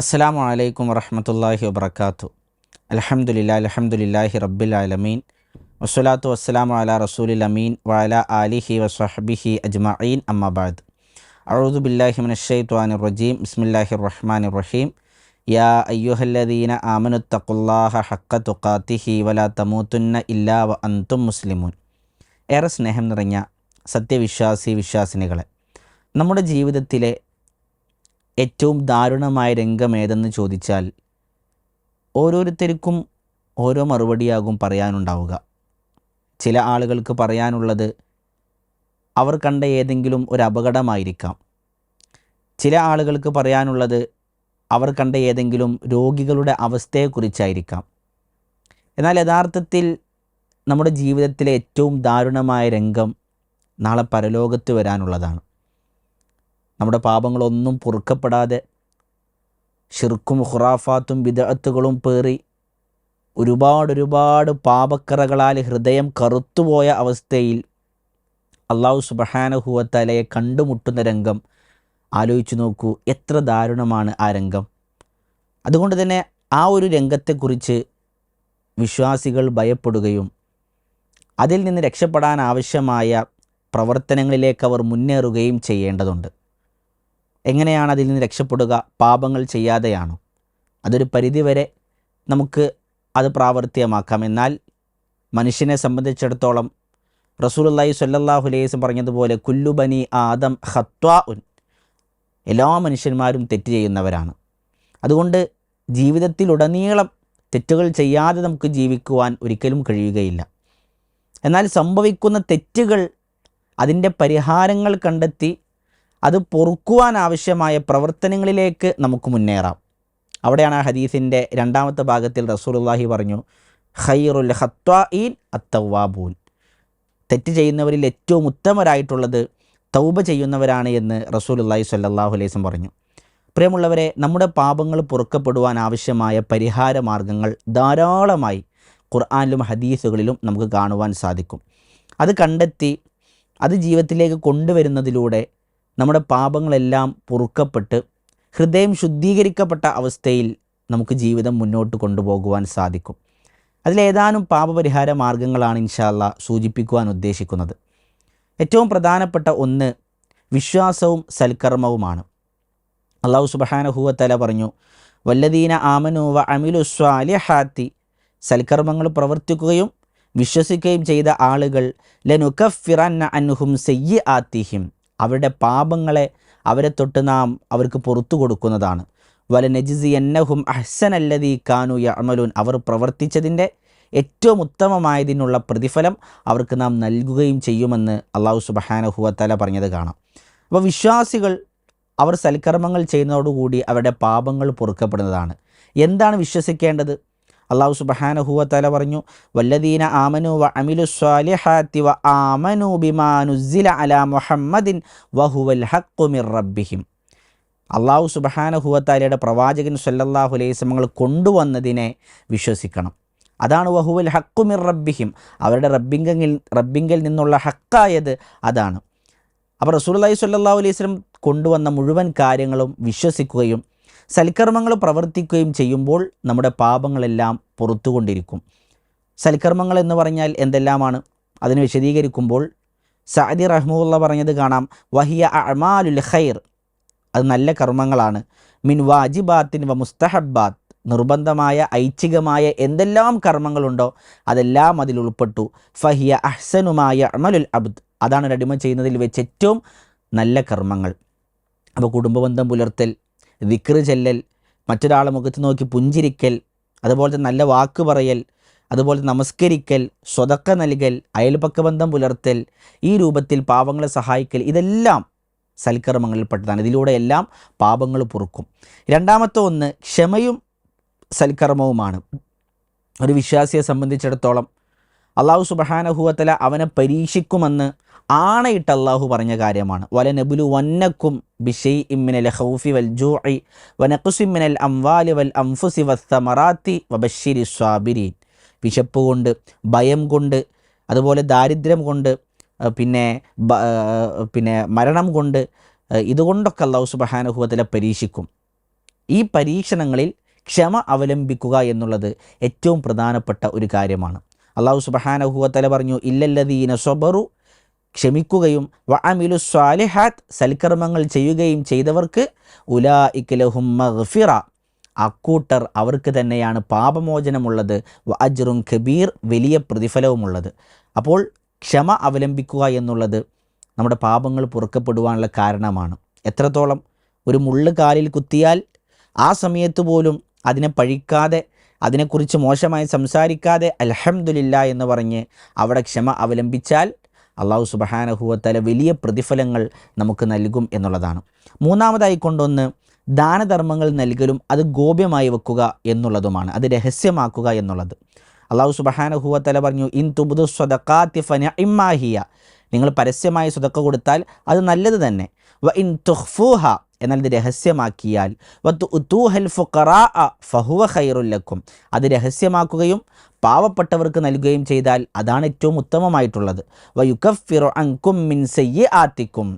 അസ്സാം വലൈക്കും വറഹമത്തല്ലാഹി വബർക്കാത്തു അലഹമുല്ലാ അലഹമുല്ലാഹി റബ്ബിൽ ആലമീൻ. വസ്സലാത്തു വസ്സലാമു അല റസൂലിൽ അമീൻ വഅല ആലിഹി വസ്വഹബിഹി അജ്മഈൻ. അമ്മബാദ് അഊദു ബില്ലാഹി മിനശ്ശൈത്വാനിർ റജീം. ബിസ്മില്ലാഹിർ റഹ്മാൻ റഹീം. യാ അയ്യുഹല്ലദീന ആമനുത്തഖുല്ലാഹ ഹക്ക തുഖാത്തിഹി വലാ തമൂത്തുന്ന ഇല്ലാ വ അന്തും മുസ്ലിമൂൻ. ഏറെ സ്നേഹം നിറഞ്ഞ സത്യവിശ്വാസി വിശ്വാസിനികളെ നമ്മുടെ ജീവിതത്തിലെ ഏറ്റവും ദാരുണമായ രംഗം ഏതെന്ന് ചോദിച്ചാൽ ഓരോരുത്തർക്കും ഓരോ മറുപടിയാകും പറയാനുണ്ടാവുക. ചില ആളുകൾക്ക് പറയാനുള്ളത് അവർ കണ്ട ഏതെങ്കിലും ഒരു അപകടമായിരിക്കാം. ചില ആളുകൾക്ക് പറയാനുള്ളത് അവർ കണ്ട ഏതെങ്കിലും രോഗികളുടെ അവസ്ഥയെക്കുറിച്ചായിരിക്കാം. എന്നാൽ യഥാർത്ഥത്തിൽ നമ്മുടെ ജീവിതത്തിലെ ഏറ്റവും ദാരുണമായ രംഗം നാളെ പരലോകത്ത് വരാനുള്ളതാണ്. നമ്മുടെ പാപങ്ങളൊന്നും പൊറുക്കപ്പെടാതെ ഷിർക്കും ഖുറാഫാത്തും വിദഗത്തുകളും പേറി ഒരുപാട് ഒരുപാട് പാപക്കറകളാൽ ഹൃദയം കറുത്തുപോയ അവസ്ഥയിൽ അള്ളാഹു സുബഹാനഹുവത്തലയെ കണ്ടുമുട്ടുന്ന രംഗം ആലോചിച്ചു നോക്കൂ. എത്ര ദാരുണമാണ് ആ രംഗം. അതുകൊണ്ട് തന്നെ ആ ഒരു രംഗത്തെക്കുറിച്ച് വിശ്വാസികൾ ഭയപ്പെടുകയും അതിൽ നിന്ന് രക്ഷപ്പെടാൻ ആവശ്യമായ പ്രവർത്തനങ്ങളിലേക്ക് അവർ മുന്നേറുകയും ചെയ്യേണ്ടതുണ്ട്. എങ്ങനെയാണ് അതിൽ നിന്ന് രക്ഷപ്പെടുക? പാപങ്ങൾ ചെയ്യാതെയാണോ? അതൊരു പരിധിവരെ നമുക്ക് അത് പ്രാവർത്തികമാക്കാം. എന്നാൽ മനുഷ്യനെ സംബന്ധിച്ചിടത്തോളം റസൂലുള്ളാഹി സ്വല്ലല്ലാഹു അലൈഹി വസല്ലം പറഞ്ഞതുപോലെ കുല്ലുബനി ആദം ഹത്വാ ഉൻ എല്ലാ മനുഷ്യന്മാരും തെറ്റ് ചെയ്യുന്നവരാണ്. അതുകൊണ്ട് ജീവിതത്തിലുടനീളം തെറ്റുകൾ ചെയ്യാതെ നമുക്ക് ജീവിക്കുവാൻ ഒരിക്കലും കഴിയുകയില്ല. എന്നാൽ സംഭവിക്കുന്ന തെറ്റുകൾ അതിന്റെ പരിഹാരങ്ങൾ കണ്ടെത്തി അത് പൊറുക്കുവാൻ ആവശ്യമായ പ്രവർത്തനങ്ങളിലേക്ക് നമുക്ക് മുന്നേറാം. അവിടെയാണ് ആ ഹദീസിന്റെ രണ്ടാമത്തെ ഭാഗത്തിൽ റസൂലുള്ളാഹി പറഞ്ഞു ഖൈറുൽ ഹത്വാഇൻ അത്തവാബൂൻ തെറ്റ് ചെയ്യുന്നവരിൽ ഏറ്റവും ഉത്തമരായിട്ടുള്ളത് തൗബ ചെയ്യുന്നവരാണ് എന്ന് റസൂലുള്ളാഹി സ്വല്ലല്ലാഹു വസല്ലം പറഞ്ഞു. പ്രിയമുള്ളവരെ നമ്മുടെ പാപങ്ങൾ പൊറുക്കപ്പെടുവാൻ ആവശ്യമായ പരിഹാര മാർഗങ്ങൾ ധാരാളമായി ഖുർആാനിലും ഹദീസുകളിലും നമുക്ക് കാണുവാൻ സാധിക്കും. അത് കണ്ടെത്തി അത് ജീവിതത്തിലേക്ക് കൊണ്ടുവരുന്നതിലൂടെ നമ്മുടെ പാപങ്ങളെല്ലാം പൊറുക്കപ്പെട്ട് ഹൃദയം ശുദ്ധീകരിക്കപ്പെട്ട അവസ്ഥയിൽ നമുക്ക് ജീവിതം മുന്നോട്ട് കൊണ്ടുപോകുവാൻ സാധിക്കും. അതിലേതാനും പാപപരിഹാര മാർഗങ്ങളാണ് ഇൻഷാല്ല സൂചിപ്പിക്കുവാൻ ഉദ്ദേശിക്കുന്നത്. ഏറ്റവും പ്രധാനപ്പെട്ട ഒന്ന് വിശ്വാസവും സൽക്കർമ്മവുമാണ്. അള്ളാഹു സുബഹാനഹുവത്തല പറഞ്ഞു വല്ലദീന ആമനു വ അമിലു സ്വാലിഹാത്തി സൽക്കർമ്മങ്ങൾ പ്രവർത്തിക്കുകയും വിശ്വസിക്കുകയും ചെയ്ത ആളുകൾ ലനുക്കഫിറന്ന അൻഹും സെയ്യ് ആത്തിഹിം അവരുടെ പാപങ്ങളെ അവരെ തൊട്ട് നാം അവർക്ക് പുറത്തു കൊടുക്കുന്നതാണ്. വല നജിസി എന്നഹും അഹ്സൻ അല്ലദീ കാനു യമലൂൻ അവർ പ്രവർത്തിച്ചതിന്റെ ഏറ്റവും ഉത്തമമായതിനുള്ള പ്രതിഫലം അവർക്ക് നാം നൽകുകയും ചെയ്യുമെന്ന് അള്ളാഹു സുബഹാനഹുവത്തല പറഞ്ഞത് കാണാം. അപ്പോൾ വിശ്വാസികൾ അവർ സൽക്കർമ്മങ്ങൾ ചെയ്യുന്നതോടുകൂടി അവരുടെ പാപങ്ങൾ പൊറുക്കപ്പെടുന്നതാണ്. എന്താണ് വിശ്വസിക്കേണ്ടത്? അള്ളാഹു സുബഹാനഹുവത്തല പറഞ്ഞു വല്ലദീന ആമനു വ അമിലു സ്വാലിഹാത്തി വ ആമനു ബിമാനുസില അല മുഹമ്മദിൻ വഹുവൽ ഹക്കുമിർ റബ്ബിഹിം. അള്ളാഹു സുബഹാനഹുവത്താലയുടെ പ്രവാചകൻ സല്ലല്ലാഹു അലൈഹി സ്വലങ്ങൾ കൊണ്ടുവന്നതിനെ വിശ്വസിക്കണം. അതാണ് വഹുവൽ ഹക്കുമിർ റബ്ബിഹിം. അവരുടെ റബ്ബിങ്കൽ റബ്ബിങ്കൽ നിന്നുള്ള ഹക്കായത് അതാണ്. അപ്പോൾ റസൂലി സ്വല്ലല്ലാഹു അലൈഹി സ്വലം കൊണ്ടുവന്ന മുഴുവൻ കാര്യങ്ങളും വിശ്വസിക്കുകയും സൽക്കർമ്മങ്ങൾ പ്രവർത്തിക്കുകയും ചെയ്യുമ്പോൾ നമ്മുടെ പാപങ്ങളെല്ലാം പുറത്തുകൊണ്ടിരിക്കും. സൽക്കർമ്മങ്ങൾ എന്ന് പറഞ്ഞാൽ എന്തെല്ലാമാണ്? അതിന് വിശദീകരിക്കുമ്പോൾ സഅദി റഹ്മുള്ള പറഞ്ഞത് കാണാം. വഹിയ അമാലുൽ ഖൈർ. അത് നല്ല കർമ്മങ്ങളാണ്. മിൻ വാജിബാത്തിൻ വ മുസ്തഹബാത്ത് നിർബന്ധമായ ഐച്ഛികമായ എന്തെല്ലാം കർമ്മങ്ങളുണ്ടോ അതെല്ലാം അതിൽ ഉൾപ്പെട്ടു. ഫഹിയ അഹ്സനുമായ അമലുൽ അബ്ദ്. അതാണ് ഒരു അടിമ ചെയ്യുന്നതിൽ വെച്ച് ഏറ്റവും നല്ല കർമ്മങ്ങൾ. അപ്പോൾ കുടുംബബന്ധം പുലർത്തൽ വിക്റ് ചെല്ലൽ മറ്റൊരാളെ മുഖത്ത് നോക്കി പുഞ്ചിരിക്കൽ അതുപോലെ തന്നെ നല്ല വാക്ക് പറയൽ അതുപോലെ നമസ്കരിക്കൽ സ്വതക്ക നൽകൽ അയൽപക്കബന്ധം പുലർത്തൽ ഈ രൂപത്തിൽ പാവങ്ങളെ സഹായിക്കൽ ഇതെല്ലാം സൽക്കർമ്മങ്ങളിൽപ്പെട്ടതാണ് ഇതിലൂടെ എല്ലാം പാപങ്ങൾ പൊറുക്കും. രണ്ടാമത്തെ ഒന്ന് ക്ഷമയും സൽക്കർമ്മവുമാണ്. ഒരു വിശ്വാസിയെ സംബന്ധിച്ചിടത്തോളം അള്ളാഹു സുബഹാനഹുവത്തല അവനെ പരീക്ഷിക്കുമെന്ന് ആണയിട്ട് അള്ളാഹു പറഞ്ഞ കാര്യമാണ്. വല നബുലു വന്നക്കും ബിഷൈ ഇമ്മിനൽ ഹൗഫി വൽ ജൂഇ വനക്കുസിമ്മിനൽ അംവാലി വൽ അംഫുസി വസ്തമറാത്തി വബഷിരി സ്വാബിരീൻ. വിശപ്പ് കൊണ്ട് ഭയം കൊണ്ട് അതുപോലെ ദാരിദ്ര്യം കൊണ്ട് പിന്നെ പിന്നെ മരണം കൊണ്ട് ഇതുകൊണ്ടൊക്കെ അള്ളാഹു സുബഹാനുഭവത്തിലെ പരീക്ഷിക്കും. ഈ പരീക്ഷണങ്ങളിൽ ക്ഷമ അവലംബിക്കുക എന്നുള്ളത് ഏറ്റവും പ്രധാനപ്പെട്ട ഒരു കാര്യമാണ്. അള്ളാഹു സുബഹാനഹുവത്തല പറഞ്ഞു ഇല്ലല്ലദീന സ്വബറു ക്ഷമിക്കുകയും വഅമിലു അമിലു സ്വാലിഹാത്ത് സൽക്കർമ്മങ്ങൾ ചെയ്യുകയും ചെയ്തവർക്ക് ഉലാ ഇക്കലഹും മഗ്ഫിറ. അക്കൂട്ടർ അവർക്ക് തന്നെയാണ് പാപമോചനമുള്ളത്. വ അജ്റും ഖബീർ വലിയ പ്രതിഫലവുമുള്ളത്. അപ്പോൾ ക്ഷമ അവലംബിക്കുക എന്നുള്ളത് നമ്മുടെ പാപങ്ങൾ പുറക്കപ്പെടുവാനുള്ള കാരണമാണ്. എത്രത്തോളം ഒരു മുള്ള് കാലിൽ കുത്തിയാൽ ആ സമയത്ത് പോലും അതിനെ പഴിക്കാതെ അതിനെക്കുറിച്ച് മോശമായി സംസാരിക്കാതെ അലഹമുല്ല എന്ന് പറഞ്ഞ് അവിടെ ക്ഷമ അവലംബിച്ചാൽ അള്ളാഹു സുബഹാനഹുവത്തല വലിയ പ്രതിഫലങ്ങൾ നമുക്ക് നൽകും എന്നുള്ളതാണ്. മൂന്നാമതായി കൊണ്ടൊന്ന് ദാനധർമ്മങ്ങൾ നൽകലും അത് ഗോപ്യമായി വെക്കുക എന്നുള്ളതുമാണ്. അത് രഹസ്യമാക്കുക എന്നുള്ളത്. അള്ളാഹു സുബഹാനഹുവത്തല പറഞ്ഞു ഇൻ തുബുദു സ്വതക്കാത്തിഫന ഇമ്മാഹിയ നിങ്ങൾ പരസ്യമായി സ്വതക്ക കൊടുത്താൽ അത് നല്ലത് തന്നെ. വ ഇൻ തുഹ്ഫൂഹ എന്നാൽ ഇത് രഹസ്യമാക്കിയാൽ ഉത്തൂഹൽ ഫുഖറാ ഫഹുവ ഖൈറുല്ലക്കും അത് രഹസ്യമാക്കുകയും പാവപ്പെട്ടവർക്ക് നൽകുകയും ചെയ്താൽ അതാണ് ഏറ്റവും ഉത്തമമായിട്ടുള്ളത്. വയുക്കഫിറു അങ്കും മിൻ ആത്തിക്കും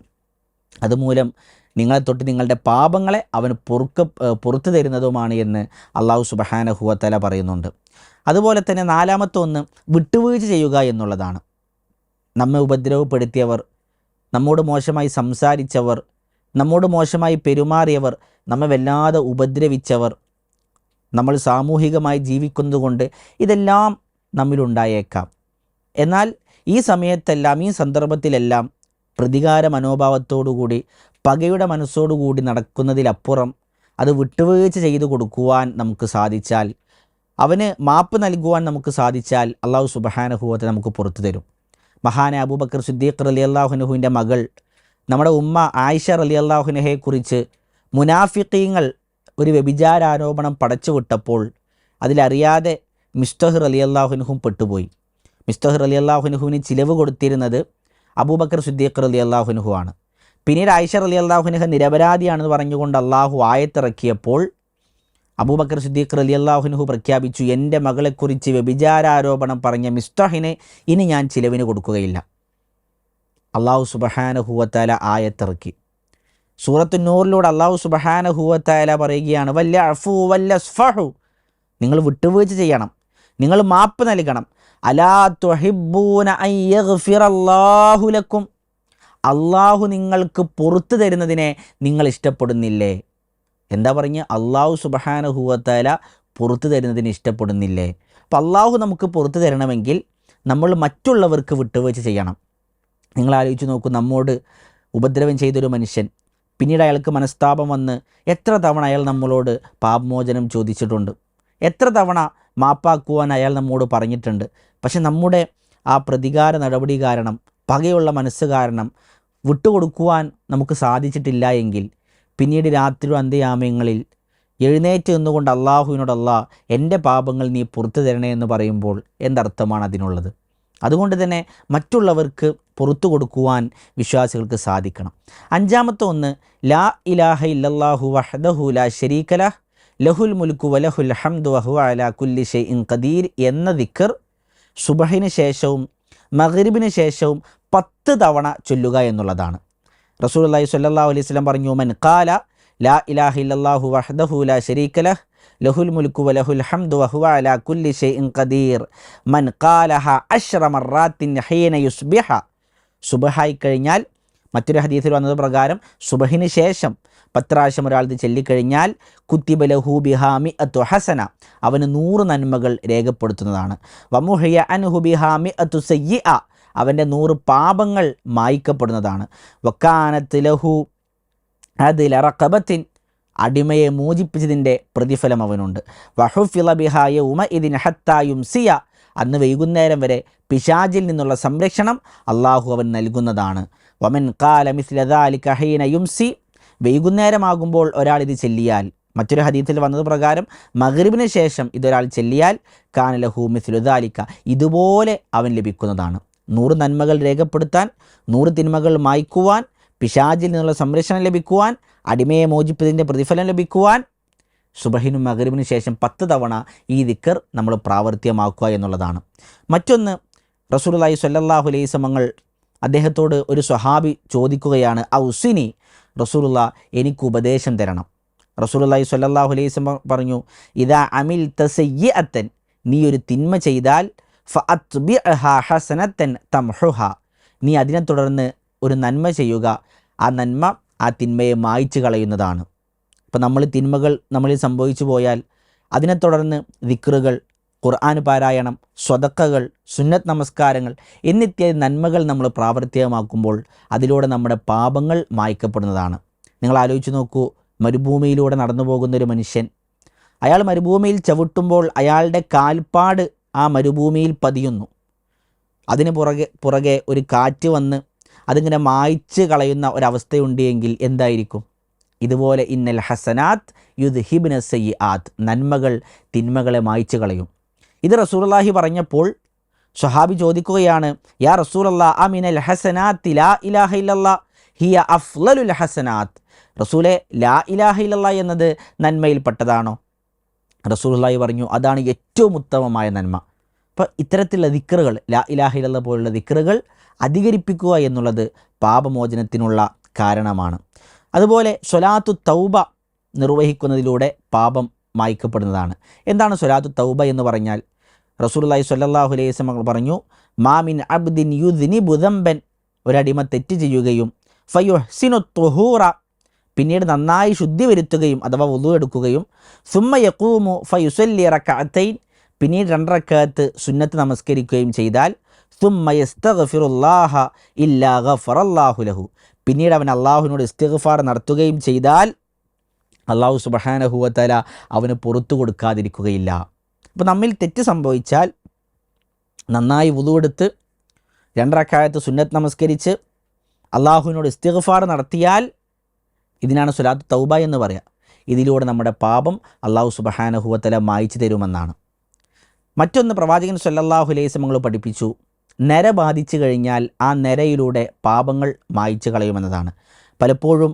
അതുമൂലം നിങ്ങളെ തൊട്ട് നിങ്ങളുടെ പാപങ്ങളെ അവന് പൊറുക്ക പുറത്തു തരുന്നതുമാണ് എന്ന് അള്ളാഹു സുബഹാനഹുവത്തല പറയുന്നുണ്ട്. അതുപോലെ തന്നെ നാലാമത്തെ ഒന്ന് വിട്ടുവീഴ്ച ചെയ്യുക എന്നുള്ളതാണ്. നമ്മെ ഉപദ്രവപ്പെടുത്തിയവർ നമ്മോട് മോശമായി സംസാരിച്ചവർ നമ്മോട് മോശമായി പെരുമാറിയവർ നമ്മെ വല്ലാതെ ഉപദ്രവിച്ചവർ നമ്മൾ സാമൂഹികമായി ജീവിക്കുന്നതുകൊണ്ട് ഇതെല്ലാം നമ്മിലുണ്ടായേക്കാം. എന്നാൽ ഈ സമയത്തെല്ലാം ഈ സന്ദർഭത്തിലെല്ലാം പ്രതികാര മനോഭാവത്തോടുകൂടി പകയുടെ മനസ്സോടുകൂടി നടക്കുന്നതിലപ്പുറം അത് വിട്ടുവീഴ്ച ചെയ്തു കൊടുക്കുവാൻ നമുക്ക് സാധിച്ചാൽ അവന് മാപ്പ് നൽകുവാൻ നമുക്ക് സാധിച്ചാൽ അള്ളാഹു സുബഹാനഹുവത്തെ നമുക്ക് പുറത്തു തരും. മഹാന അബൂബക്കർ സിദ്ദീഖ് അലി അള്ളാഹുനഹുവിന്റെ മകൾ നമ്മുടെ ഉമ്മ ആയിഷ അലി അള്ളാഹുനഹയെക്കുറിച്ച് മുനാഫിക്കീങ്ങൾ ഒരു വ്യഭിചാരാരോപണം പടച്ചുവിട്ടപ്പോൾ അതിലറിയാതെ മിസ്തഹർ അലി അള്ളാഹുനുഹും പെട്ടുപോയി. മിസ്തഹർ അലി അള്ളാഹുനുഹുവിന് ചിലവ് കൊടുത്തിരുന്നത് അബൂബക്കർ സുദ്ദീഖർ അലി അള്ളാഹുനുഹു ആണ്. പിന്നീട് ആയിഷ അലി അള്ളാഹുനുഹ നിരപരാധിയാണെന്ന് പറഞ്ഞുകൊണ്ട് അള്ളാഹു ആയത്തിറക്കിയപ്പോൾ അബൂബക്കർ സുദ്ദീഖർ അലി അള്ളാഹുനുഹു പ്രഖ്യാപിച്ചു എന്റെ മകളെക്കുറിച്ച് വ്യഭിചാരാരോപണം പറഞ്ഞ മിസ്തഹിനെ ഇനി ഞാൻ ചിലവിന് കൊടുക്കുകയില്ല. അള്ളാഹു സുബഹാനഹുവത്താല ആയത്തിറക്കി. സൂറത്ത് നൂറിലൂടെ അള്ളാഹു സുബഹാനഹുവത്താല പറയുകയാണ് വല്ല അഫു വല്ല സ്ഫഹു നിങ്ങൾ വിട്ടുവീഴ്ച ചെയ്യണം. നിങ്ങൾ മാപ്പ് നൽകണം. അലാ തുഹിബൂന അയ്യഹുലക്കും അള്ളാഹു നിങ്ങൾക്ക് പുറത്തു തരുന്നതിനെ നിങ്ങൾ ഇഷ്ടപ്പെടുന്നില്ലേ? എന്താ പറഞ്ഞ്? അള്ളാഹു സുബഹാനഹുവത്താല പുറത്തു തരുന്നതിന് ഇഷ്ടപ്പെടുന്നില്ലേ? അപ്പം അള്ളാഹു നമുക്ക് പുറത്തു തരണമെങ്കിൽ നമ്മൾ മറ്റുള്ളവർക്ക് വിട്ടുവീഴ്ച ചെയ്യണം. നിങ്ങൾ ആലോചിച്ച് നോക്കൂ നമ്മോട് ഉപദ്രവം ചെയ്തൊരു മനുഷ്യൻ പിന്നീട് അയാൾക്ക് മനസ്താപം വന്ന് എത്ര തവണ അയാൾ നമ്മളോട് പാപമോചനം ചോദിച്ചിട്ടുണ്ട് എത്ര തവണ മാപ്പാക്കുവാൻ അയാൾ നമ്മോട് പറഞ്ഞിട്ടുണ്ട്. പക്ഷെ നമ്മുടെ ആ പ്രതികാര നടപടി കാരണം പകയുള്ള മനസ്സ് കാരണം വിട്ടുകൊടുക്കുവാൻ നമുക്ക് സാധിച്ചിട്ടില്ല എങ്കിൽ പിന്നീട് രാത്രി അന്ത്യയാമയങ്ങളിൽ എഴുന്നേറ്റ് നിന്നുകൊണ്ട് അള്ളാഹുവിനോടല്ല എന്റെ പാപങ്ങൾ നീ പുറത്തു തരണേ എന്ന് പറയുമ്പോൾ എന്തർത്ഥമാണ് അതിനുള്ളത്? അതുകൊണ്ട് തന്നെ മറ്റുള്ളവർക്ക് പുറത്തു കൊടുക്കുവാൻ വിശ്വാസികൾക്ക് സാധിക്കണം. അഞ്ചാമത്തെ ഒന്ന് ലാ ഇലാഹ ഇല്ലല്ലാഹു വഹദഹു ലാ ഷരീഖല ലഹുൽ മുൽക്കു വലഹുൽ ഹംദ് വഹു അല കുല്ലി ഷെയ്ഇൻ ഖദീർ എന്ന ദിക്കർ സുബഹിന് ശേഷവും മഗ്രിബിന് ശേഷവും പത്ത് തവണ ചൊല്ലുക എന്നുള്ളതാണ്. റസൂൽ അള്ളഹി സ്വല്ലാ അലൈഹി സ്വലം പറഞ്ഞു മൻ കാല ലാ ഇലാഹ ഇല്ലല്ലാഹു വഹദഹു ലാ ഷരീഖല ലഹുൽ മുൽക്കു വലഹുൽ ഹംദു വഹുവ അല കുല്ലി ഷൈഇൻ ഖദീർ മൻ ഖാലഹ അശ്റ മറാത്തിൻ ഹീന യുസ്ബിഹ സുബഹായി കഴിഞ്ഞാൽ മറ്റൊരു ഹദീസിൽ വന്നത് പ്രകാരം സുബഹിന് ശേഷം പത്രാശം ഒരാൾ ഇത് ചൊല്ലിക്കഴിഞ്ഞാൽ കുത്തിബലഹു ബിഹാമി അത്തു ഹസന. അവന് നൂറ് നന്മകൾ രേഖപ്പെടുത്തുന്നതാണ്. വമുഹയ അൻഹു ബിഹാമി അത്തു സയ്യി അ അവന്റെ നൂറ് പാപങ്ങൾ മായ്ക്കപ്പെടുന്നതാണ്. വക്കാനത്ത് ലഹു അതിൽ റക്കബത്തിൻ അടിമയെ മോചിപ്പിച്ചതിന്റെ പ്രതിഫലം അവനുണ്ട്. വഹുഫില ബിഹായ ഉമ ഇതിന് ഹത്തായും സിയ അന്ന് വൈകുന്നേരം വരെ പിശാജിൽ നിന്നുള്ള സംരക്ഷണം അള്ളാഹു അവൻ നൽകുന്നതാണ്. വമൻ കാല മിസ്ലദാലി കഹീന യുംസി. വൈകുന്നേരമാകുമ്പോൾ ഒരാൾ ഇത് ചെല്ലിയാൽ മറ്റൊരു ഹദീത്തിൽ വന്നത് പ്രകാരം മഗ്രിബിന് ശേഷം ഇതൊരാൾ ചെല്ലിയാൽ കാനലഹു മിസ്ലുദാലിക്ക ഇതുപോലെ അവൻ ലഭിക്കുന്നതാണ്. നൂറ് നന്മകൾ രേഖപ്പെടുത്താൻ നൂറ് തിന്മകൾ മായ്ക്കുവാൻ പിശാജിൽ നിന്നുള്ള സംരക്ഷണം ലഭിക്കുവാൻ അടിമയെ മോചിപ്പതിന്റെ പ്രതിഫലം ലഭിക്കുവാൻ സുബഹിനും മകരിവിന് ശേഷം പത്ത് തവണ ഈ ദിക്കർ നമ്മൾ പ്രാവർത്തികമാക്കുക എന്നുള്ളതാണ്. മറ്റൊന്ന് റസൂലുള്ളാഹി സല്ലാഹു അലൈഹി സമങ്ങൾ അദ്ദേഹത്തോട് ഒരു സ്വഹാബി ചോദിക്കുകയാണ് ഔസിനി? റസൂലുള്ള എനിക്ക് ഉപദേശം തരണം. റസൂലുള്ളാഹി സല്ലാഹു വസല്ലം പറഞ്ഞു ഇതാ അമിൽ തസയ്യഅത്തൻ നീ ഒരു തിന്മ ചെയ്താൽ ഹസനത്തൻ തംഹുഹ നീ അതിനെ തുടർന്ന് ഒരു നന്മ ചെയ്യുക ആ നന്മ ആ തിന്മയെ മായ്ച്ചു കളയുന്നതാണ്. അപ്പോൾ നമ്മൾ തിന്മകൾ നമ്മളിൽ സംഭവിച്ചു പോയാൽ അതിനെ തുടർന്ന് വിക്രുകൾ ഖുർആൻ പാരായണം സ്വതക്കകൾ സുന്നത്ത് നമസ്കാരങ്ങൾ എന്നിത്യാദി നന്മകൾ നമ്മൾ പ്രാവർത്തികമാക്കുമ്പോൾ അതിലൂടെ നമ്മുടെ പാപങ്ങൾ മായ്ക്കപ്പെടുന്നതാണ്. നിങ്ങൾ ആലോചിച്ച് നോക്കൂ മരുഭൂമിയിലൂടെ നടന്നു പോകുന്നൊരു മനുഷ്യൻ അയാൾ മരുഭൂമിയിൽ ചവിട്ടുമ്പോൾ അയാളുടെ കാൽപ്പാട് ആ മരുഭൂമിയിൽ പതിയുന്നു. അതിന് പുറകെ പുറകെ ഒരു കാറ്റ് വന്ന് അതിങ്ങനെ മായ്ച്ച് കളയുന്ന ഒരവസ്ഥയുണ്ട് എങ്കിൽ എന്തായിരിക്കും? ഇതുപോലെ ഇന്നൽ ഹസനാത്ത് യുദ് ഹിബിന സയ്യി ആത്ത് നന്മകൾ തിന്മകളെ മായ്ച്ചു കളയും. ഇത് റസൂലുള്ളാഹി പറഞ്ഞപ്പോൾ സ്വഹാബി ചോദിക്കുകയാണ് യാ റസൂലല്ലാ അമിനൽ ഹസനാത്ത് ലാ ഇലാഹ ഇല്ലല്ലാ? ഹിയ അഫ്ലലുൽ ഹസനാത്ത്. റസൂലെ ലാ ഇലാഹ ഇല്ലല്ലാ എന്നത് നന്മയിൽപ്പെട്ടതാണോ? റസൂലുള്ളാഹി പറഞ്ഞു അതാണ് ഏറ്റവും ഉത്തമമായ നന്മ. അപ്പോൾ ഇത്തരത്തിലുള്ള ദിക്റുകൾ ലാ ഇലാഹ ഇല്ലല്ലാ പോലുള്ള ദിക്റുകൾ അധികരിപ്പിക്കുക എന്നുള്ളത് പാപമോചനത്തിനുള്ള കാരണമാണ്. അതുപോലെ സ്വലാത്തു തൗബ നിർവഹിക്കുന്നതിലൂടെ പാപം മായ്ക്കപ്പെടുന്നതാണ്. എന്താണ് സ്വലാത്തു തൗബ എന്ന് പറഞ്ഞാൽ? റസൂലുള്ളാഹി സ്വല്ലല്ലാഹു അലൈഹി വസല്ലം പറഞ്ഞു മാമിൻ അബ്ദിൻ യുദിനി ബുദംബൻ ഒരടിമ തെറ്റ് ചെയ്യുകയും ഫയുഹ്സിനു തുഹൂറ പിന്നീട് നന്നായി ശുദ്ധി വരുത്തുകയും അഥവാ ഒതു എടുക്കുകയും സുമ്മ യക്കൂമു ഫയുസല്ലി റക്കഅത്തൈൻ പിന്നീട് രണ്ടറക്കകത്ത് സുന്നത്ത് നമസ്കരിക്കുകയും ചെയ്താൽ സുമ്മ യസ്തഗ്ഫിറുല്ലാഹ ഇല്ലാ ഗഫറല്ലാഹു ലഹു. പിന്നീട് അവൻ അള്ളാഹുവിനോട് ഇസ്തിഗ്ഫാർ നടത്തുകയും ചെയ്താൽ അള്ളാഹു സുബഹാനഹുവത്തല അവന് പുറത്തു കൊടുക്കാതിരിക്കുകയില്ല. അപ്പോൾ നമ്മിൽ തെറ്റ് സംഭവിച്ചാൽ നന്നായി വുതുവെടുത്ത് രണ്ടരക്കാലത്ത് സുന്നത്ത് നമസ്കരിച്ച് അള്ളാഹുവിനോട് ഇസ്തിഗ്ഫാർ നടത്തിയാൽ ഇതിനാണ് സുലാത്ത് തൗബ എന്ന് പറയുക ഇതിലൂടെ നമ്മുടെ പാപം അള്ളാഹു സുബഹാനഹുവത്തല മായിച്ചു തരുമെന്നാണ്. മറ്റൊന്ന് പ്രവാചകൻ വസല്ലം പഠിപ്പിച്ചു. നര ബാധിച്ചു കഴിഞ്ഞാൽ ആ നരയിലൂടെ പാപങ്ങൾ മായിച്ചു കളയുമെന്നതാണ്. പലപ്പോഴും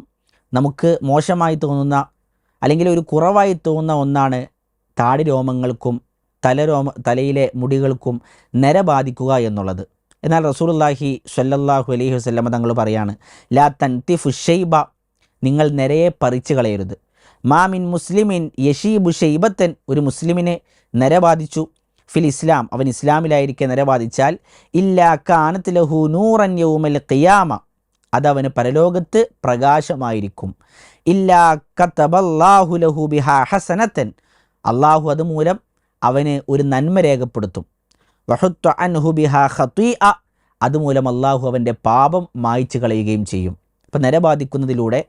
നമുക്ക് മോശമായി തോന്നുന്ന അല്ലെങ്കിൽ ഒരു കുറവായി തോന്നുന്ന ഒന്നാണ് താടി രോമങ്ങൾക്കും തലരോമ തലയിലെ മുടികൾക്കും നര ബാധിക്കുക എന്നുള്ളത്. എന്നാൽ റസൂലുള്ളാഹി സ്വല്ലല്ലാഹു അലൈഹി വസ്ലമ തങ്ങൾ പറയാണ് ലാ തൻതി ഫുഷൈബ നിങ്ങൾ നിരയെ പറിച്ചു കളയരുത്. മാമിൻ മുസ്ലിമിൻ യഷീബു ഷെയ്ബത്തൻ ഒരു മുസ്ലിമിനെ നര ബാധിച്ചു ഫിൽ ഇസ്ലാം. അവൻ ഇസ്ലാമിലായിരിക്കെ നര ബാധിച്ചാൽ ഇല്ലാ കാനത്ത് ലഹു നൂറൻ യൗമൽ ഖിയാമ. അതവന് പരലോകത്ത് പ്രകാശമായിരിക്കും. ഇല്ലാ കത്തബല്ലാഹു ലഹു ബിഹാ ഹസനത്തൻ. അള്ളാഹു അതുമൂലം അവന് ഒരു നന്മ രേഖപ്പെടുത്തും. വഹുത്വ അൻഹു ബിഹാ ഖത്വീഅ അതുമൂലം അള്ളാഹു അവന്റെ പാപം മായ്ച്ചു കളയുകയും ചെയ്യും. അപ്പം നര ബാധിക്കുന്നതിലൂടെ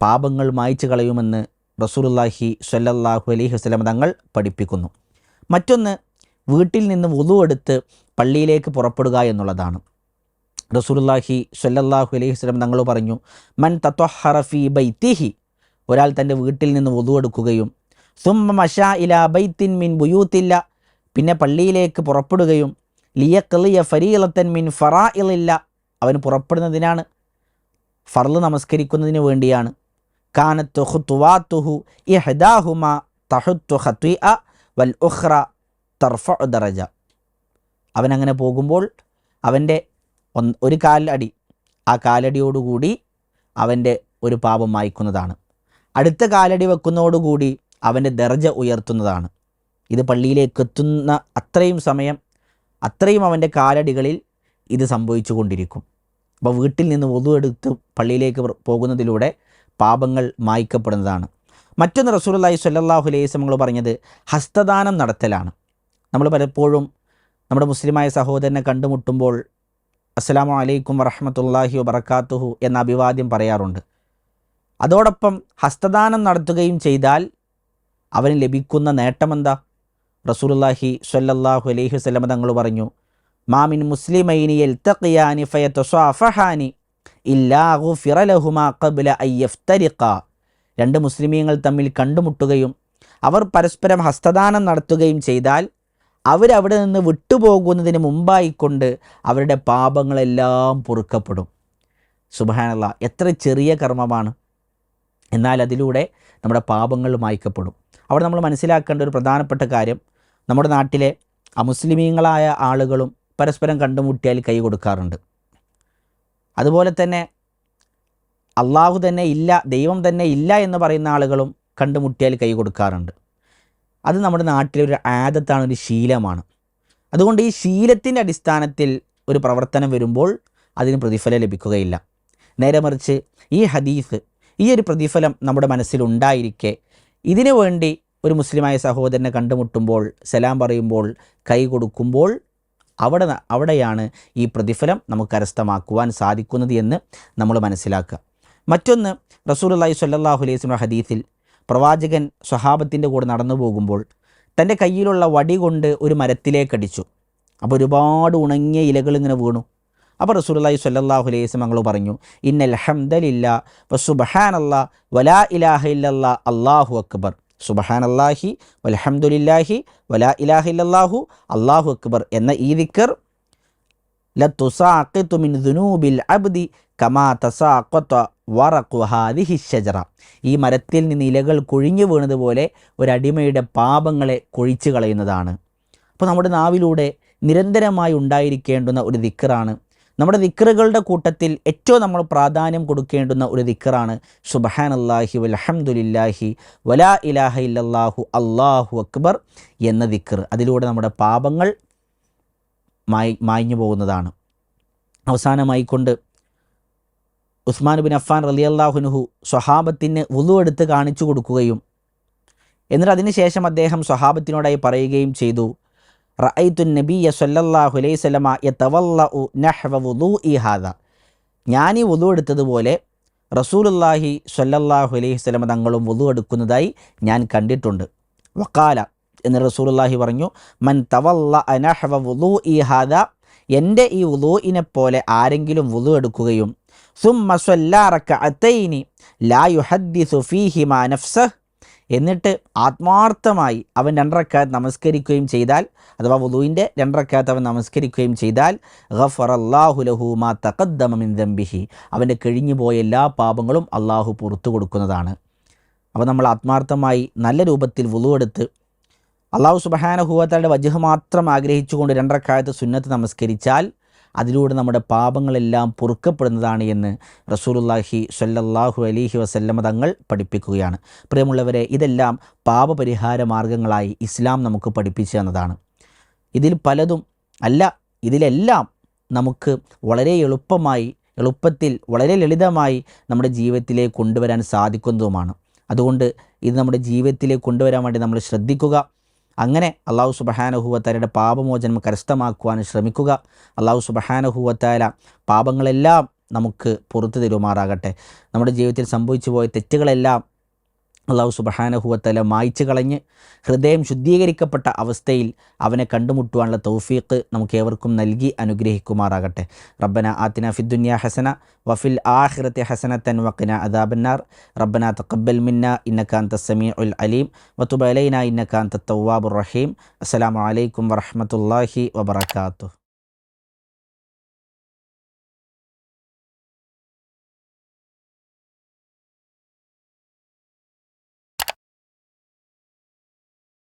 പാപങ്ങൾ മായ്ച്ചു കളയുമെന്ന് റസൂലുള്ളാഹി സ്വല്ലല്ലാഹു അലൈഹി വസല്ലം തങ്ങൾ പഠിപ്പിക്കുന്നു. മറ്റൊന്ന് വീട്ടിൽ നിന്ന് വുതുവെടുത്ത് പള്ളിയിലേക്ക് പുറപ്പെടുക എന്നുള്ളതാണ്. റസൂലുള്ളാഹി സ്വല്ലല്ലാഹു അലൈഹി വസല്ലം തങ്ങൾ പറഞ്ഞു മൻ തത്വഹറ ഫീ ബൈത്തിഹി ഒരാൾ തന്റെ വീട്ടിൽ നിന്ന് വുതുവെടുക്കുകയും സുമ്മ മഷാ ഇല ബൈത്തിൻ മിൻ ബുയൂത്തില്ല പിന്നെ പള്ളിയിലേക്ക് പുറപ്പെടുകയും ലിയ കളിയ ഫരീലത്തൻ മിൻ ഫറാ ഇലില്ല അവൻ പുറപ്പെടുന്നതിനാണ് ഫർൾ നമസ്കരിക്കുന്നതിന് വേണ്ടിയാണ്. കാനത്തു തുവാത്തുഹു ഇഹ്ദാഹുമാ തഹുത്തു ഖത്വീഅ വൽ ഉഹ്റ തർഫ ദറജ. അവനങ്ങനെ പോകുമ്പോൾ അവന്റെ ഒരു കാലടി ആ കാലടിയോടുകൂടി അവന്റെ ഒരു പാപം മായ്ക്കുന്നതാണ്. അടുത്ത കാലടി വെക്കുന്നതോടുകൂടി അവന്റെ ദർജ ഉയർത്തുന്നതാണ്. ഇത് പള്ളിയിലേക്ക് എത്തുന്ന അത്രയും സമയം അത്രയും അവന്റെ കാലടികളിൽ ഇത് സംഭവിച്ചു കൊണ്ടിരിക്കും അപ്പോൾ വീട്ടിൽ നിന്ന് ഒതു എടുത്ത് പള്ളിയിലേക്ക് പോകുന്നതിലൂടെ പാപങ്ങൾ മായ്ക്കപ്പെടുന്നതാണ്. മറ്റൊന്ന് റസൂലുള്ളാഹി സ്വല്ലാഹു അലൈഹി വസല്ലം പറഞ്ഞത് ഹസ്തദാനം നടത്തലാണ്. നമ്മൾ പലപ്പോഴും നമ്മുടെ മുസ്ലിമായ സഹോദരനെ കണ്ടുമുട്ടുമ്പോൾ അസ്സലാമു അലൈക്കും വറഹമത്തല്ലാഹി വബർക്കാത്തുഹു എന്ന അഭിവാദ്യം പറയാറുണ്ട്. അതോടൊപ്പം ഹസ്തദാനം നടത്തുകയും ചെയ്താൽ അവന് ലഭിക്കുന്ന നേട്ടമെന്താ? റസൂലുള്ളാഹി സ്വല്ലല്ലാഹു അലൈഹി വസല്ലം തങ്ങൾ പറഞ്ഞു മാമിൻ മുസ്ലിമൈനി യൽതഖിയാനി ഫയതസ്വാഫഹാനി ഇല്ലാ ഫിറലഹുമാ ഖബ്ല അൻ യഫ്തരിഖാ. രണ്ട് മുസ്ലിമീങ്ങൾ തമ്മിൽ കണ്ടുമുട്ടുകയും അവർ പരസ്പരം ഹസ്തദാനം നടത്തുകയും ചെയ്താൽ അവരവിടെ നിന്ന് വിട്ടുപോകുന്നതിന് മുമ്പായിക്കൊണ്ട് അവരുടെ പാപങ്ങളെല്ലാം പൊറുക്കപ്പെടും. സുബഹാനല്ല എത്ര ചെറിയ കർമ്മമാണ്. എന്നാൽ അതിലൂടെ നമ്മുടെ പാപങ്ങൾ മായ്ക്കപ്പെടും. അവിടെ നമ്മൾ മനസ്സിലാക്കേണ്ട ഒരു പ്രധാനപ്പെട്ട കാര്യം നമ്മുടെ നാട്ടിലെ അമുസ്ലിമീങ്ങളായ ആളുകളും പരസ്പരം കണ്ടുമുട്ടിയാൽ കൈ കൊടുക്കാറുണ്ട്. അതുപോലെ തന്നെ അള്ളാഹു തന്നെ ഇല്ല ദൈവം തന്നെ ഇല്ല എന്ന് പറയുന്ന ആളുകളും കണ്ടുമുട്ടിയാൽ കൈ കൊടുക്കാറുണ്ട്. അത് നമ്മുടെ നാട്ടിലെ ഒരു ആദത്താണ് ഒരു ശീലമാണ്. അതുകൊണ്ട് ഈ ശീലത്തിന്റെ അടിസ്ഥാനത്തിൽ ഒരു പ്രവർത്തനം വരുമ്പോൾ അതിന് പ്രതിഫലം ലഭിക്കുകയില്ല. നേരെ മറിച്ച് ഈ ഹദീസ് ഈ ഒരു പ്രതിഫലം നമ്മുടെ മനസ്സിലുണ്ടായിരിക്കെ ഇതിനു വേണ്ടി ഒരു മുസ്ലിമായ സഹോദരനെ കണ്ടുമുട്ടുമ്പോൾ സലാം പറയുമ്പോൾ കൈ കൊടുക്കുമ്പോൾ അവിടെ അവിടെയാണ് ഈ പ്രതിഫലം നമുക്ക് കരസ്ഥമാക്കുവാൻ സാധിക്കുന്നത് എന്ന് നമ്മൾ മനസ്സിലാക്കുക. മറ്റൊന്ന് റസൂൽ അള്ളഹി സ്വല്ലല്ലാഹു അലൈഹി വസല്ലം ഹദീസിൽ പ്രവാചകൻ സ്വഹാബത്തിന്റെ കൂടെ നടന്നു പോകുമ്പോൾ തന്റെ കയ്യിലുള്ള വടി കൊണ്ട് ഒരു മരത്തിലേക്കടിച്ചു അപ്പോൾ ഒരുപാട് ഉണങ്ങിയ ഇലകൾ ഇങ്ങനെ വീണു. അപ്പോൾ റസൂലുള്ളാഹി സ്വല്ലല്ലാഹു അലൈഹി വസല്ലം ഞങ്ങൾ പറഞ്ഞു ഇന്നൽ ഹംദലില്ല അല്ലാ വലാ ഇലാഹ ഇല്ലല്ലാ അള്ളാഹു അക്ബർ. സുബഹാൻ അള്ളാഹി വൽഹംദുലില്ലാഹി വലാ ഇലാഹ ഇല്ലല്ലാഹു അള്ളാഹു അക്ബർ എന്ന ഈ വിക്കർ ലത്തുസാഖിത്തുമിൻ ദുനൂബിൽ അബ്ദി കമാ തസാഖത്ത വറഖു ഹാദിഹി ഷജറ ഈ മരത്തിൽ നിന്ന് ഇലകൾ കൊഴിഞ്ഞു വീണതുപോലെ ഒരടിമയുടെ പാപങ്ങളെ കൊഴിച്ചു കളയുന്നതാണ്. അപ്പോൾ നമ്മുടെ നാവിലൂടെ നിരന്തരമായി ഉണ്ടായിരിക്കേണ്ടുന്ന ഒരു ദിക്കറാണ് നമ്മുടെ ദിക്കറുകളുടെ കൂട്ടത്തിൽ ഏറ്റവും നമ്മൾ പ്രാധാന്യം കൊടുക്കേണ്ടുന്ന ഒരു ദിക്കറാണ് സുബഹാൻ അല്ലാഹി വലഹമുല്ലാഹി വലാ ഇലാഹ ഇല്ലാഹു അള്ളാഹു അക്ബർ എന്ന ദിക്കർ അതിലൂടെ നമ്മുടെ പാപങ്ങൾ മായി മായ്ഞ്ഞു പോകുന്നതാണ് അവസാനമായി കൊണ്ട് ഉസ്മാൻ ബിൻ അഫ്ഫാൻ അള്ളാഹുനുഹു സ്വഹാബത്തിന് വുളു എടുത്ത് കാണിച്ചു കൊടുക്കുകയും എന്നിട്ട് അതിനുശേഷം അദ്ദേഹം സ്വഹാബത്തിനോടായി പറയുകയും ചെയ്തു. റഅയ്തു നബിയ സല്ലല്ലാഹു അലൈഹി സ്വലമ യതവല്ലഉ നഹ്വ വുളൂഇ ഹാദ. ഞാൻ ഈ വുളു എടുത്തതുപോലെ റസൂലുള്ളാഹി സ്വല്ലല്ലാഹു അലൈഹി സ്വലമ തങ്ങളും വുളു എടുക്കുന്നതായി ഞാൻ കണ്ടിട്ടുണ്ട്. വക്കാല എന്ന് റസൂലുള്ളാഹി പറഞ്ഞു മൻ തവല്ല അനഹ്വ ഇ ഹാദ. എന്റെ ഈ വുളൂഇനെ പോലെ ആരെങ്കിലും വുളു എടുക്കുകയും എന്നിട്ട് ആത്മാർത്ഥമായി അവൻ രണ്ടറക്കാത്ത് നമസ്കരിക്കുകയും ചെയ്താൽ അഥവാ വധുവിന്റെ രണ്ടറക്കാത്ത് അവൻ നമസ്കരിക്കുകയും ചെയ്താൽ ഗഫർ അള്ളാഹു ലഹു മാ തഖദ്ദമ മിൻ ദംബിഹി. അവന്റെ കഴിഞ്ഞുപോയ എല്ലാ പാപങ്ങളും അള്ളാഹു പുറത്തു കൊടുക്കുന്നതാണ്. അപ്പോൾ നമ്മൾ ആത്മാർത്ഥമായി നല്ല രൂപത്തിൽ വുളു എടുത്ത് അള്ളാഹു സുബഹാനഹുവത്തയുടെ വജഹ് മാത്രം ആഗ്രഹിച്ചുകൊണ്ട് രണ്ടറക്കാലത്ത് സുന്നത്ത് നമസ്കരിച്ചാൽ അതിലൂടെ നമ്മുടെ പാപങ്ങളെല്ലാം പൊറുക്കപ്പെടുന്നതാണ് എന്ന് റസൂലുല്ലാഹി സല്ലല്ലാഹു അലൈഹി വസല്ലമ തങ്ങൾ പഠിപ്പിക്കുകയാണ്. പ്രിയമുള്ളവരെ ഇതെല്ലാം പാപപരിഹാര മാർഗങ്ങളായി ഇസ്ലാം നമുക്ക് പഠിപ്പിച്ചു തന്നതാണ്. ഇതിൽ പലതും അല്ല ഇതിലെല്ലാം നമുക്ക് വളരെ എളുപ്പമായി എളുപ്പത്തിൽ വളരെ ലളിതമായി നമ്മുടെ ജീവിതത്തിലേക്ക് കൊണ്ടുവരാൻ സാധിക്കുന്നതുമാണ്. അതുകൊണ്ട് ഇത് നമ്മുടെ ജീവിതത്തിലേക്ക് കൊണ്ടുവരാൻ വേണ്ടി നമ്മൾ ശ്രദ്ധിക്കുക. അങ്ങനെ അള്ളാഹു സുബഹാനഹുവത്താലയുടെ പാപമോചനം കരസ്ഥമാക്കുവാൻ ശ്രമിക്കുക. അള്ളാഹു സുബഹാനഹുവത്താല പാപങ്ങളെല്ലാം നമുക്ക് പുറത്തു തരുമാറാകട്ടെ. നമ്മുടെ ജീവിതത്തിൽ സംഭവിച്ചു പോയ തെറ്റുകളെല്ലാം അള്ളാഹു സുബഹാനഹുവത്തല മായ്ച്ചു കളഞ്ഞ് ഹൃദയം ശുദ്ധീകരിക്കപ്പെട്ട അവസ്ഥയിൽ അവനെ കണ്ടുമുട്ടുവാനുള്ള തൗഫീഖ് നമുക്ക് ഏവർക്കും നൽകി അനുഗ്രഹിക്കുമാറാകട്ടെ. റബ്ബന ആത്തിന ഫിദ്ദുന്യ ഹസന വഫിൽ ആഹിറത്തെ ഹസന തൻ വക്കന അദാബന്നാർ. റബ്ബന തക്കബൽ മിന്ന ഇന്നക്കാന്ത സമീ ഉൽ അലീം. വത്തുബലൈന ഇന്നക്കാന്ത തവാബുർ റഹീം. അസ്സലാമു അലൈക്കും വറഹ്മത്തുള്ളാഹി വബറകാതുഹു.